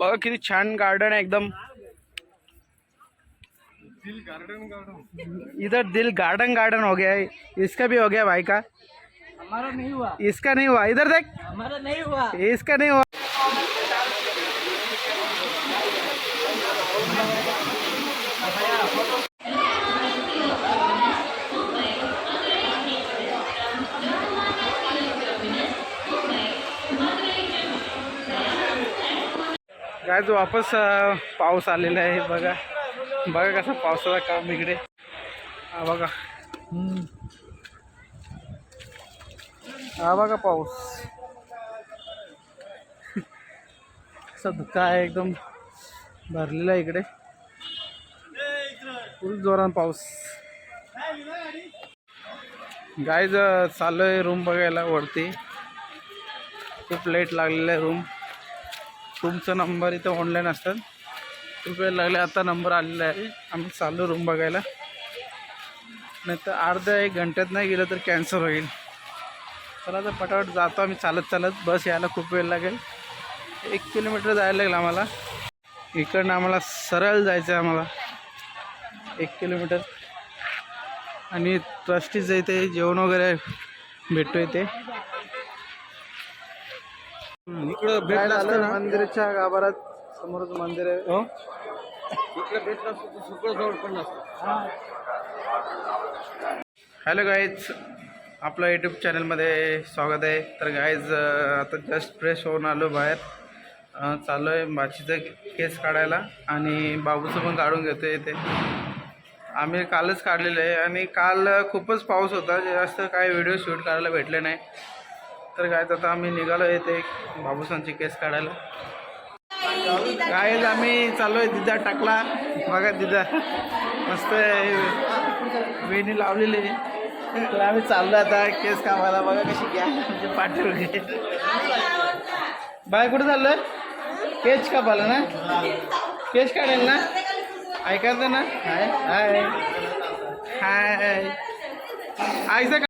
बघा किती छान गार्डन है एकदम। इधर दिल गार्डन गार्डन हो गया है। इसका भी हो गया भाई का। हमारा नहीं हुआ। इसका नहीं हुआ। इधर देख। हमारा नहीं हुआ। इसका नहीं हुआ। आज वापस पाऊस आलेला आहे बघा. बघा कसा पावसाचा काम इकडे. हा बघा. हा बघा पाऊस. असा धुका आहे एकदम. भरलेला आहे इकडे. फुल जोरान पाऊस. गाय चालू आहे रूम बघायला वरती. खूप लाइट लागलेला आहे रूम रूमचा नंबर इथं ऑनलाईन असतात. खूप वेळ लागले आता नंबर आलेला आहे. आम्ही चालू रूम बघायला. नाही तर अर्ध्या एक घंट्यात नाही गेलं तर कॅन्सल होईल. चला तर पटापट जातो आम्ही चालत चालत. बस यायला खूप वेळ लागेल. एक किलोमीटर जायला लागेल आम्हाला. इकडनं आम्हाला सरळ जायचं आहे आम्हाला. एक किलोमीटर. आणि ट्रस्टीचं इथे जेवण वगैरे भेटतो इथे. इकडं काय भेटला झालं मंदिराच्या गाभारात समोरच मंदिर आहे. हो? इकडं भेटला असतं तर सगळं जवळ पण नसतं. हॅलो गाईज आपलं यूट्यूब चॅनलमध्ये स्वागत आहे. तर गाईज आता जस्ट फ्रेश होऊन आलो बाहेर. अं, चाललो आहे बाचीचं केस काढायला आणि बाबूचं पण काढून घेतो इथे. आम्ही कालच काढलेलं आहे आणि काल खूपच पाऊस होता. जास्त काही व्हिडिओ शूट करायला भेटले नाही. तर गाईज आता आम्ही निघालो ते बाबूसांची केस काढायला. गाईज आम्ही चाललो आहे दिदा टाकला. बघा दिदा मस्त आहे. वेणी लावलेली तर आम्ही चाललो आता केस कामाला. बघा कशी घ्या. म्हणजे पाठी वगैरे बाय कुठं चाललोय? केस कापाला ना? केस काढेल ना? ऐकायचं ना? हाय. हाय. हाय. आईचं का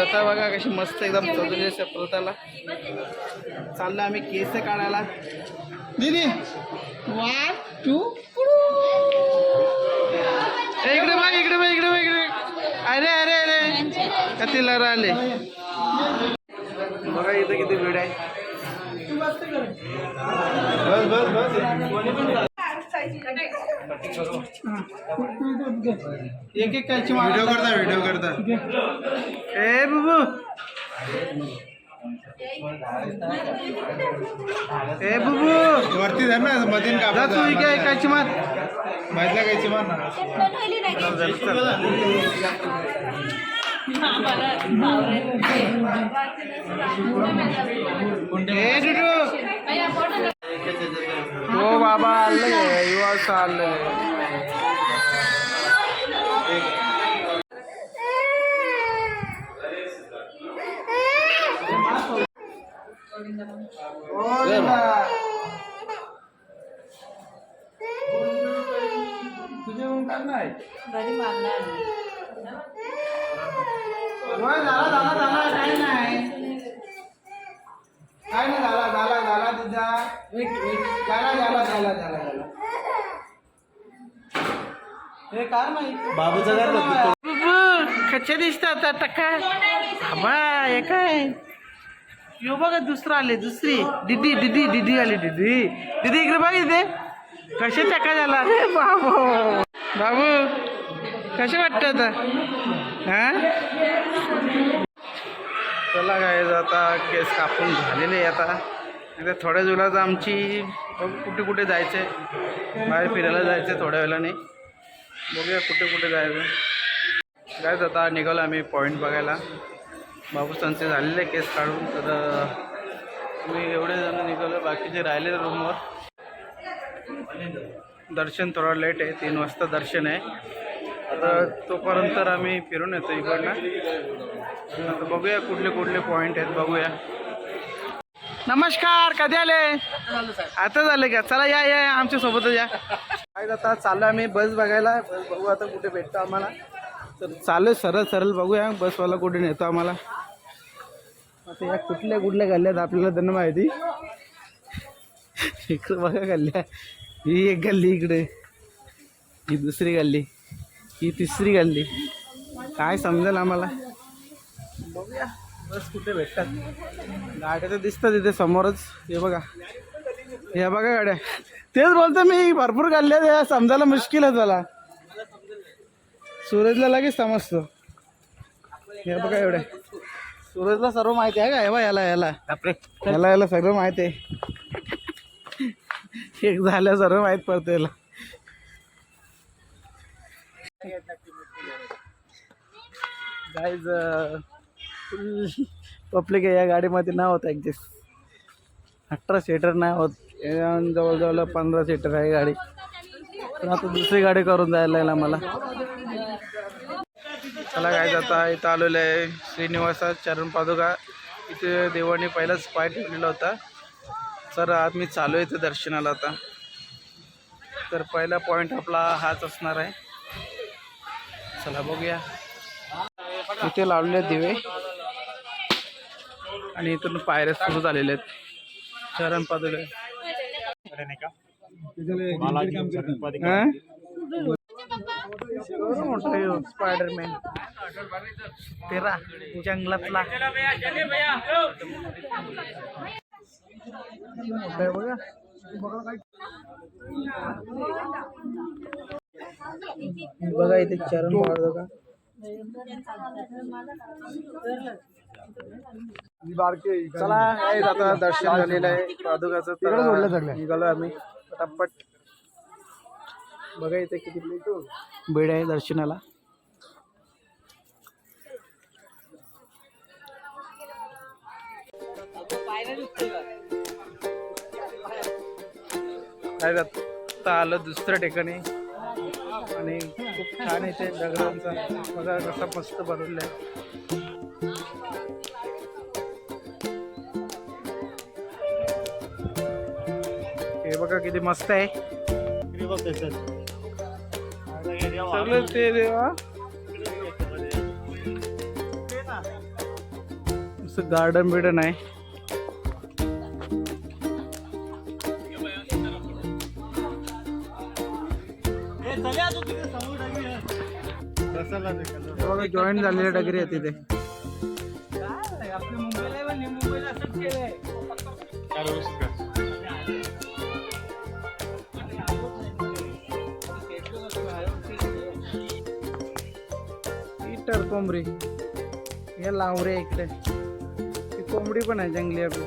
प्रथा बघा कशी मस्त एकदम सजवली असते प्रथाला. चाललो आम्ही केस काढायला. दीदी वन टू इकडे बघ इकडे बघ इकडे बघ इकडे अरे अरे अरे. किती लर आले? बघा इथं किती वेळ आहे. बस बस बस. एक एक कायची व्हिडिओ करता व्हिडिओ करता. ए बुबू. ए बुबू. वरती धर ना मधीन कापा तू इकडे एकाची मार माहितला कायची मार ना. ए डुडू हो साल हे काय नाही. बाबूचं घर कच्चे दिसतात आता काय आबा हे काय? यो बघा दुसरं आले दुसरी. दिदी दिदी दिदी आली दिदी. दिदी इकडे बघ इथे. कसे टका झाला? अरे बाबू. बाबू कसे वाटतं आता? हा? चला काय आता केस कापून झालेले आता. इथे थोड्या वेळात आमची बघू कुठे कुठे जायचं आहे बाहेर फिरायला जायचं थोड्या वेळाने. बघूया कुठे कुठे जायचं. जायचं आता निघालो आम्ही पॉईंट बघायला. बाबूसांचे झालेले केस काढून. तर मी एवढे जण निघालो बाकीचे राहिले रूमवर दर्शन थोडं लेट आहे तीन वाजता दर्शन आहे. आता तोपर्यंत तर आम्ही फिरून येतो इकडनं. आता बघूया कुठले कुठले पॉईंट आहेत बघूया. नमस्कार कधी आले? आता झाले का? चला या या आमच्या सोबतच या. आता चाललो आम्ही बस बघायला. बस बघू आता कुठे भेटतो आम्हाला. तर चालू सरळ सरळ बघूया. बसवाला कुठे नेतो आम्हाला. आता या कुठल्या कुठल्या गल्ल्यात आपल्याला त्यांना माहिती. इकडे बघा गल्ल्या. ही एक गल्ली इकडे. ही दुसरी गल्ली. ही तिसरी गल्ली. काय समजेल आम्हाला. बघूया. बस कुठे भेटतात. गाड्या तर दिसतात इथे समोरच. हे बघा. हे बघा गाड्या. तेच बोलतो मी भरपूर त्या समजायला मुश्किल आहे त्याला. सूरजला लगेच समजतो. हे बघा एवढे. सूरजला सर्व माहिती आहे का? हे बघा याला याला. याला याला सगळं माहिती आहे. एक झाल्या सर्व माहीत पडतं याला. गाईज पब्लिक आहे या गाडीमध्ये नाही होत ॲडजस्ट अठरा सीटर नाही होत. जवळजवळ पंधरा सीटर आहे गाडी. पण आता दुसरी गाडी करून जायला लागेल आम्हाला चला काय आता इथं आलेलं आहे श्रीनिवासा चरण पादुका. इथे देवाने पहिलाच पाय ठेवलेला होता. तर आज मी चालू आहे इथे दर्शनाला आता. तर पहिला पॉईंट आपला हाच असणार आहे. चला बघूया. इथे लावलेले आहेत दिवे. आणि इथून पायऱ्या सुरू झालेल्या आहेत. चरण पादुका. हां। एवढं मोठा आहे स्पायडरमॅन तेरा जंगलातला मोठा आहे बघा बघा इथे चरण पाड बघा। चला आता दर्शन झालेलं आहे. पादुकाचं निघालो आम्ही. पटापट. बघा इथे किती बेड आहे दर्शनाला. काय आता आलं दुसऱ्या ठिकाणी. आणि खूप छान इथे दगडांचा. बघा कसा मस्त बनवलेला आहे. बघा किती मस्त आहे. सगळं ते देवा. असं गार्डन बिर्डन आहे. बघा जॉईन झालेल्या डगरी आहे तिथे. आपल्या मुंबईला कोंबडी. हे लावरे इकडे. ती कोंबडी पण आहे जंगली आपली.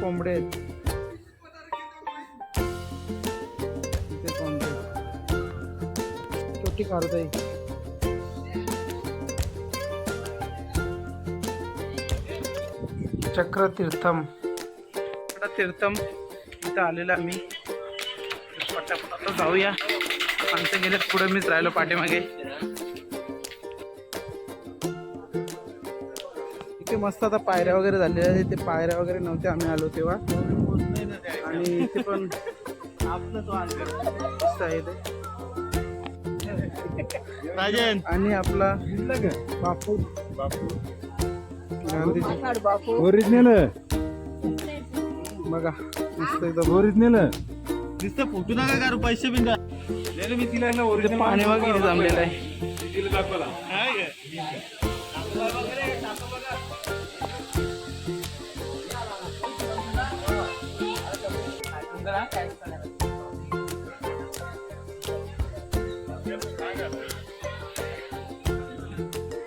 कोंबडे आहेत. इथे कोंबडे छोटी चक्र तीर्थम चक्र तीर्थम इथं आलेलं आम्ही. पटापट आता जाऊया. माणसं गेले पुढे मीच राहिलो पाठीमागे. इथे मस्त आता पायऱ्या वगैरे झालेल्या आहेत. इथे पायऱ्या वगैरे नव्हत्या आम्ही आलो तेव्हा. आणि इथे पण मस्त आहे इथे. आणि आपला बापू. बापू. ओरिजिनल. बघा एकदम ओरिजिनल. नुसतं फोटो नका करू पैसे बिन मी तिला पाणी वगैरे जमलेलं आहे.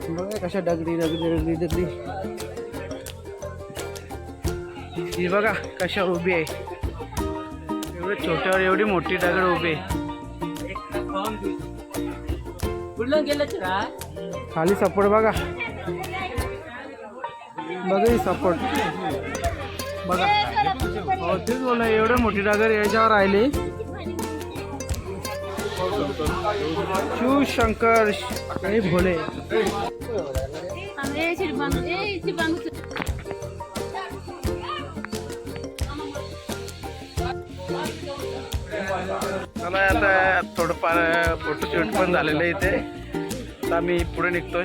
बघा कशा डगरी डगरी डगरी डगरी ही बघा कशा उभी आहे. एवढे छोट्यावर एवढी मोठी दगड उभी आहे. खाली सपोर्ट बघा. बघा ही सपोर्ट. बघा. तेच बोला एवढं मोठी डागर याच्यावर राहिली. शिव शंकर हे भोले चला आता थोडंफार फोटोशूट पण झालेलं आहे इथे. आता आम्ही पुढे निघतोय.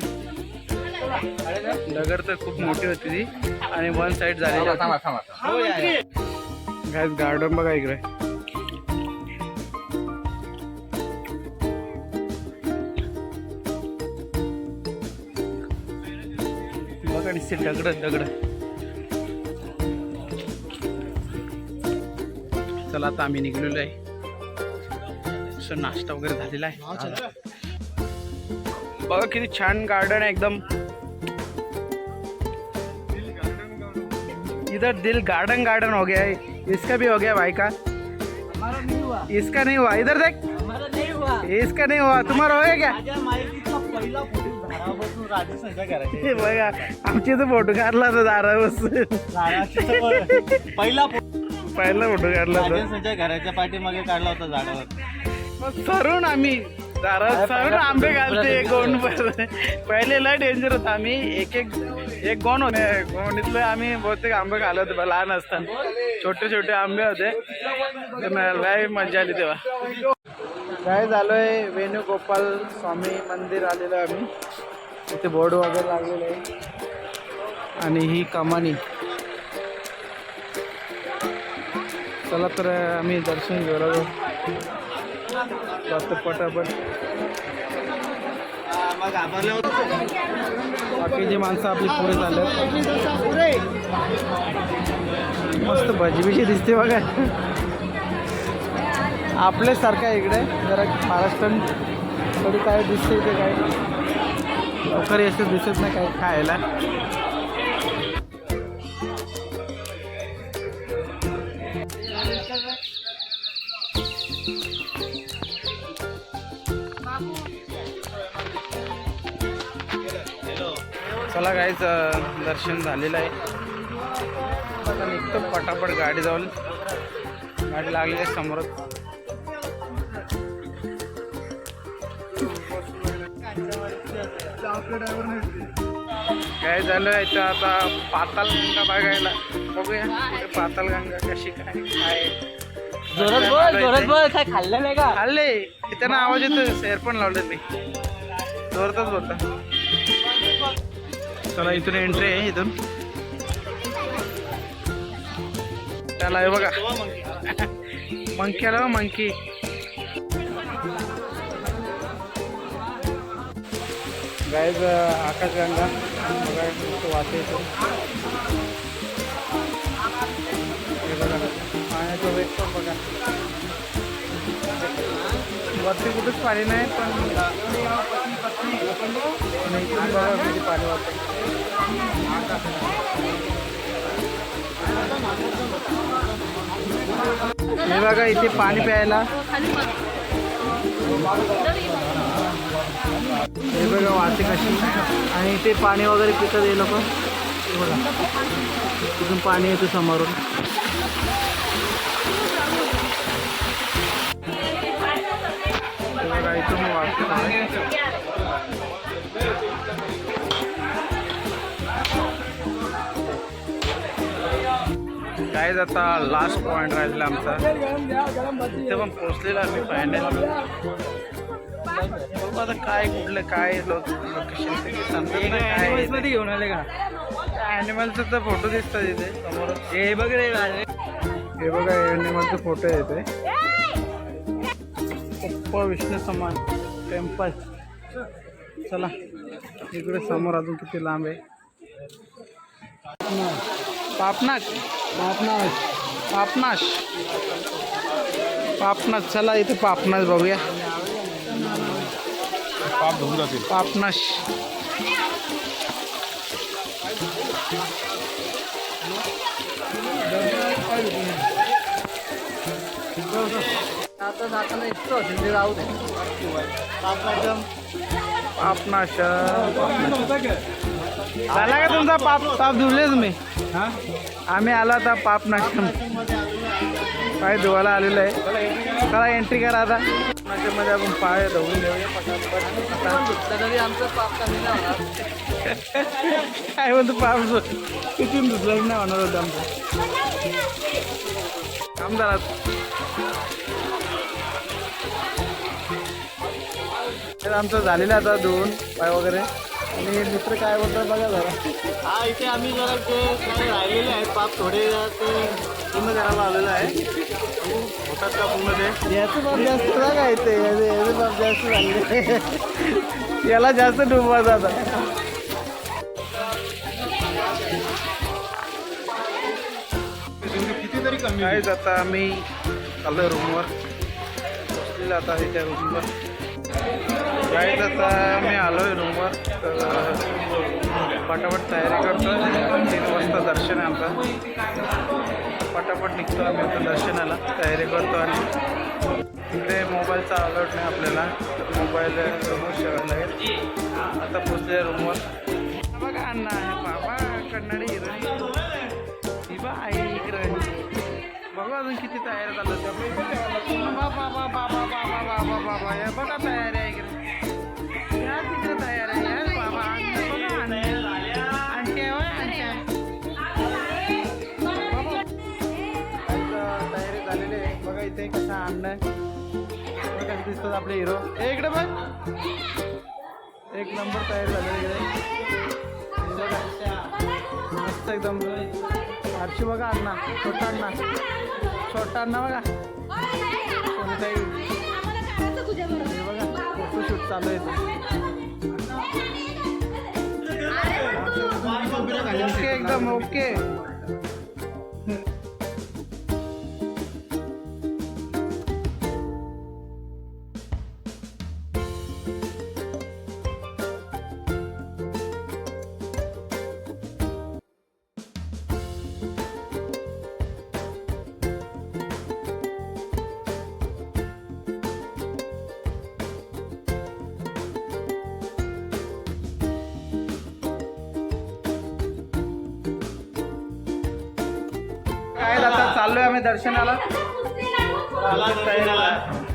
नगर तर खूप मोठी होती ती. आणि वन साईड झालेली गाईज गार्डन बघा इकडे. निश्चित दगड दगड. चला आता आम्ही निघलेलो आहे. असं नाश्ता वगैरे झालेला आहे. बघा किती छान गार्डन आहे एकदम. इधर दिल गार्डन गार्डन हो गया है. इसका भी हो गया भाई का हमारा नहीं हुआ. इसका नहीं हुआ. इधर देख. हमारा नहीं हुआ. इसका नहीं हुआ. तुम्हारा हो गया क्या? हे बघा आमची तर फोटो काढला तर दारा बस पहिला फोटो पहिला फोटो काढला राजस्थानच्या घराच्या पाठीमागे काढला होता झाडावर मग सरून आम्ही दारात सरून आंबे घालते गोण पहिले लय डेंजर होता आम्ही. एक एक एक गोण होते? गोणीतलं आम्ही बहुतेक आंबे घालत होते लहान असताना. छोटे छोटे आंबे होते. लय मजा आली तेव्हा. काय झालोय वेणुगोपाल स्वामी मंदिर आलेलं आम्ही. इथे बोर्ड वगैरे लागलेले आहे. आणि ही कमानी. चला तर आम्ही दर्शन घेऊ जास्त पटापट. बाकी जे बाकीची माणसं आपली पुढे झाले मस्त भजी बिजी दिसते बघा. आपल्यासारखं आहे इकडे जरा महाराष्ट्र थोडी काय दिसते ते काय. लवकर असं दिसत नाही काय खायला. चला काहीच दर्शन झालेलं आहे. आता निघतो पटापट गाडी जाऊन. गाडी लागली आहे समोरच. काय झालं याचं आता पाताल गंगा बघायला. बघूया पाताल गंगा कशी काय काय जोरात बोल जोरात बोल काय खाल्लं नाही का? खाल्ले. इथे ना आवाज येतो शेअर पण लावले मी. जोरतच बोलता चला इथून एंट्री आहे इथून. त्याला बघा. मंकी आला मंकी गायज आकाशगंगा बघा इथं वाटे येतो हे बघा पाण्याचा वेग पण बघा. वरती कुठेच पाणी नाही पण इथून बघा किती पाणी वाटतं हे बघा इथे पाणी प्यायला. हे बघा वाहते कशी. आणि ते पाणी वगैरे पितात हे लोक. बघा. तिथून पाणी येतं समोरून. बघा इथून वाटतं काय आता लास्ट पॉइंट राहिलेला आमचा. तिथे पण पोचलेला आम्ही फायनल बघू आता काय कुठलं काय लोक लोकेशन ते काय मध्ये घेऊन आले का? ॲनिमलचा फोटो दिसतात इथे. समोर हे बघ रे. हे बघा ॲनिमलचा फोटो आहे इथे. पप्पा विष्णू समान टेम्पल चला इकडे समोर अजून किती लांब आहे? पापनाश पापनाश पापनाश पापनाश चला इथे पापनाश बघूया. पाप धुवून जातील. पापनाश. आता जाताना इतकं असेल ते राहू दे. पापनाश झाला का तुमचा पाप पाप धुवले तुम्ही? आम्ही आला आता पाप नाश्ता पाय धुवायला आलेलो आहे. चला एंट्री करा आता. यात्रेमध्ये आपण पाय धुवून काय म्हणतो पाप किती धुतलं नाही होणार होतं आमचं. कामदारात तर आमचं झालेलं आता धुवून पाय वगैरे. आणि मित्र काय बोलतात बघा जरा. हा इथे आम्ही जरा ते राहिलेले आहेत. पाप थोडे ते पूर्ण करायला आलेलं आहे. बघू, होतात का पूर्ण ते? याचं बाप जास्त काय ते याचे बाप जास्त झाले. याला जास्त डुबवा जातात कितीतरी कमी काहीच आता आम्ही आलो रूमवर बसलेलं आता ह्याच्या रूमवर काहीच आता मी आलो आहे रूमवर तर पटापट तयारी करतो तीन वाजता दर्शन आहे आमचं. पटापट निघतो आम्ही आता दर्शनाला तयारी करतो आणि इथे मोबाईलचा अलर्ट नाही आपल्याला तर मोबाईल रूमवर ठेवायला लागेल आता पोचले रूमवर बघा अण्णा बाबा कन्नडी. अजून किती तयार झालं ते बाबा बाबा बाबा बाबा बाबा या बघा तयार आहे इकडे या तिकडे तयार आहे. या बाबा आणते बघा. आणते आणते होय आणते बाबा. आता तयारी झालेली आहे. बघा इथे कसं आणणं बघा दिसतात आपले हिरो ए इकडे बघ. एक नंबर तयार झालेला इकडे मस्त एकदम. आरशी बघा अण्णा छोटा अण्णा छोटा अण्णा बघा कोणताही बघा फोटोशूट चालू आहे. ओके एकदम ओके दर्शनाला.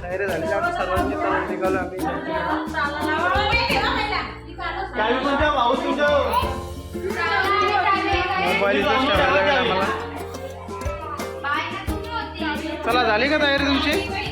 तयारी झाली. आमची सर्वांची तयारी निघालो आम्ही. मोबाईल चला झाली का तयारी तुमची?